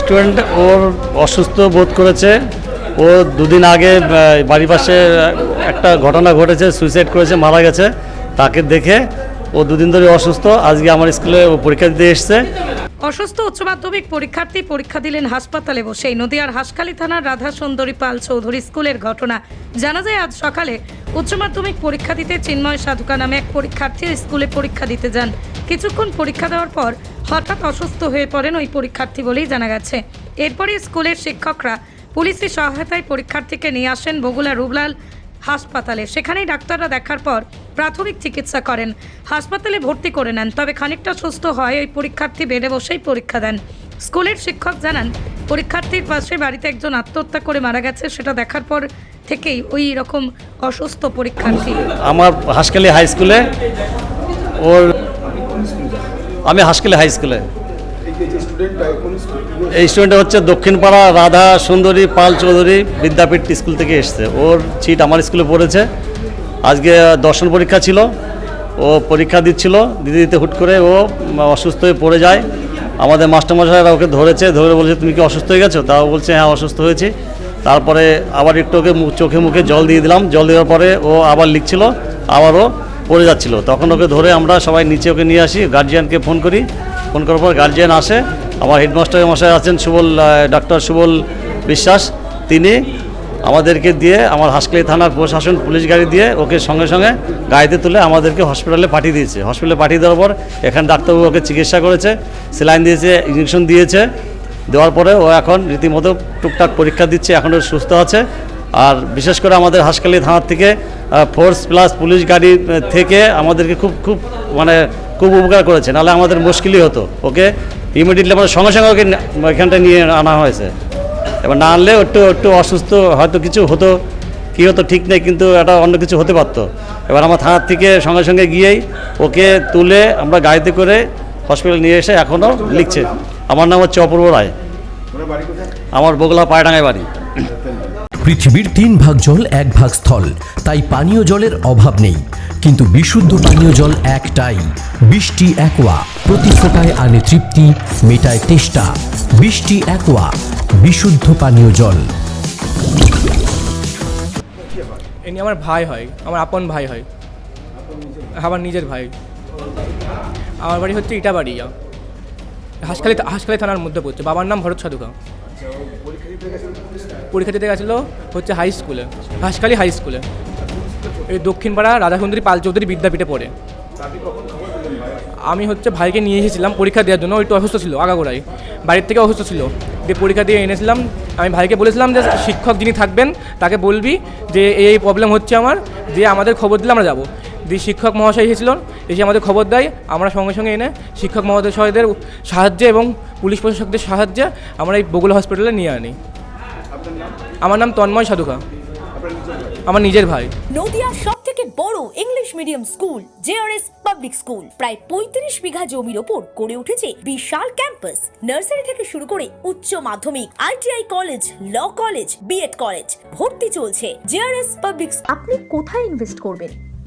Student ওর অসুস্থ বোধ করেছে। ও দুদিন আগে বাড়ির পাশে একটা ঘটনা ঘটেছে সুইসাইড করেছে, মারা গেছে। তাকে দেখে ও দুদিন ধরে অসুস্থ। আজকে আমার স্কুলে ও পরীক্ষা দিতে এসছে। অসুস্থ উচ্চ মাধ্যমিক পরীক্ষার্থী পরীক্ষা দিলেন হাসপাতালে বসেই। নদিয়ার হাসখালী থানার রাধা সুন্দরী পাল চৌধুরী স্কুলের ঘটনা। জানা যায়, আজ সকালে উচ্চ মাধ্যমিক পরীক্ষা দিতে চিন্ময় সাধুকা নামে এক পরীক্ষার্থী স্কুলে পরীক্ষা দিতে যান। কিছুক্ষণ পরীক্ষা দেওয়ার পর হঠাৎ অসুস্থ হয়ে পড়েন ওই পরীক্ষার্থী বলেই জানা গেছে। এরপরই স্কুলের শিক্ষকরা পুলিশের সহায়তায় পরীক্ষার্থীকে নিয়ে আসেন বগুলা রুবলাল হাসপাতালে। সেখানেই ডাক্তাররা দেখার পর প্রাথমিক চিকিৎসা করেন। হাসপাতালে ভর্তি করে নেন, তবে খানিকটা সুস্থ হয় ওই পরীক্ষার্থী বেডে বসেই পরীক্ষা দেন। স্কুলের শিক্ষক জানান, পরীক্ষার্থীর পাশে বাড়িতে একজন আত্মহত্যা করে মারা গেছে, সেটা দেখার পর থেকেই ওই রকম অসুস্থ পরীক্ষার্থী। আমার হাসখালি হাই স্কুলে ওর আমি হাসখালি হাই স্কুলে। এই স্টুডেন্টটা হচ্ছে দক্ষিণপাড়া রাধা সুন্দরী পাল চৌধুরী বিদ্যাপীঠ স্কুল থেকে এসছে। ওর সিট আমার স্কুলে পড়েছে। আজকে দর্শন পরীক্ষা ছিল, ও পরীক্ষা দিচ্ছিল, দিতে দিতে হুট করে ও অসুস্থ হয়ে পড়ে যায়। আমাদের মাস্টারমশাইরা ওকে ধরেছে, ধরে বলছে, তুমি কি অসুস্থ হয়ে গেছো? তাও বলছে হ্যাঁ অসুস্থ হয়েছি। তারপরে আবার একটু ওকে চোখে মুখে জল দিয়ে দিলাম। জল দেওয়ার পরে ও আবার লিখছিল, আবারও পড়ে যাচ্ছিল। তখন ওকে ধরে আমরা সবাই নিচে ওকে নিয়ে আসি গার্জিয়ানকে ফোন করি। ফোন করার পর গার্জিয়ান আসে। আমার হেডমাস্টার মশাই আছেন, সুবল ডাক্তার সুবল বিশ্বাস। তিনি আমাদেরকে দিয়ে আমার হাসখালি থানার প্রশাসন পুলিশ গাড়ি দিয়ে ওকে সঙ্গে সঙ্গে গাড়িতে তুলে আমাদেরকে হসপিটালে পাঠিয়ে দিয়েছে। হসপিটালে পাঠিয়ে দেওয়ার পর এখানে ডাক্তারবাবু ওকে চিকিৎসা করেছে, সেলাইন দিয়েছে ইঞ্জেকশন দিয়েছে। দেওয়ার পরে ও এখন রীতিমতো টুকটাক পরীক্ষা দিচ্ছে, এখন সুস্থ আছে। আর বিশেষ করে আমাদের হাসখালি থানার থেকে ফোর্স প্লাস পুলিশ গাড়ি থেকে আমাদেরকে খুব খুব মানে খুব উপকার করেছে। নাহলে আমাদের মুশকিলই হতো, ওকে? ইমিডিয়েটলি আমাদের সঙ্গে সঙ্গে ওকে এখানটা নিয়ে আনা হয়েছে। এবার না আনলে একটু একটু অসুস্থ, হয়তো কিছু হতো, কী হতো ঠিক নেই, কিন্তু এটা অন্য কিছু হতে পারতো। এবার আমার থানার থেকে সঙ্গে সঙ্গে গিয়েই ওকে তুলে আমরা গাড়িতে করে হসপিটাল নিয়ে এসে এখনও লিখছে। আমার নাম হচ্ছে অপূর্ব রায়। আমার বগলা পায়ডাঙ্গায় বাড়ি। পৃথিবীর তিন ভাগ জল, এক ভাগ স্থল। তাই পানীয় জলের অভাব নেই। কিন্তু বিশুদ্ধ পানীয় জল একটাই। বৃষ্টি একোয়া, প্রতি ফোটায় আনে তৃপ্তি, মেটায় তেষ্টা। বৃষ্টি একোয়া, বিশুদ্ধ পানীয় জল। ইনি আমার ভাই হয়, আমার আপন ভাই হয়। আমার নিজের ভাই। আমার বাড়ি হচ্ছে ইটাবাড়ি হাসখালি হাসখালি থানার মধ্যে পড়ছে। বাবার নাম ভরত সাধুকা। পরীক্ষা দিতে গেছিল হচ্ছে হাই স্কুলে হাসখালি হাই স্কুলে এই দক্ষিণপাড়া রাধাকুন্দরী পাল চৌধুরী বিদ্যাপীঠে পড়ে। আমি হচ্ছে ভাইকে নিয়ে এসেছিলাম পরীক্ষা দেওয়ার জন্য একটু অসুস্থ ছিল, আগাগোড়াই। বাড়ির থেকে অসুস্থ ছিল। দিয়ে পরীক্ষা দিয়ে এনেছিলাম, আমি ভাইকে বলেছিলাম যে শিক্ষক যিনি থাকবেন, তাকে বলবি যে এই প্রবলেম হচ্ছে আমার, যে আমাদের খবর দিলে আমরা যাব। দিয়ে শিক্ষক মহাশয় এসেছিলেন এসে আমাদের খবর দেয়। আমরা সঙ্গে সঙ্গে এনে শিক্ষক মহাশয়দের সাহায্যে এবং পুলিশ প্রশাসকদের সাহায্যে আমরা এই বগুলা হসপিটালে নিয়ে আনি। আমার নাম তন্ময় সাধুকা আমার নিজের ভাই। নদিয়ার সব থেকে বড় English medium school JRS public school. প্রায় পঁয়ত্রিশ বিঘা জমির ওপর গড়ে উঠেছে বিশাল ক্যাম্পাস। নার্সারি থেকে শুরু করে উচ্চ মাধ্যমিক ITI college law college BEd college ভর্তি চলছে। জেআরএস পাবলিক আপনি কোথায় ইনভেস্ট করবেন?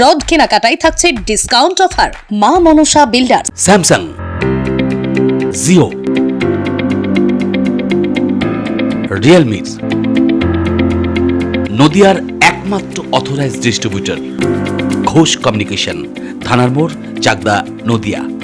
রড কেনাকাটায় থাকছে discount offer Maa Manasa builder Samsung Jio Realme নদিয়ার একমাত্র অথরাইজ ডিস্ট্রিবিউটর ঘোষ কমিউনিকেশন, থানার মোড়, চাকদা, নদিয়া।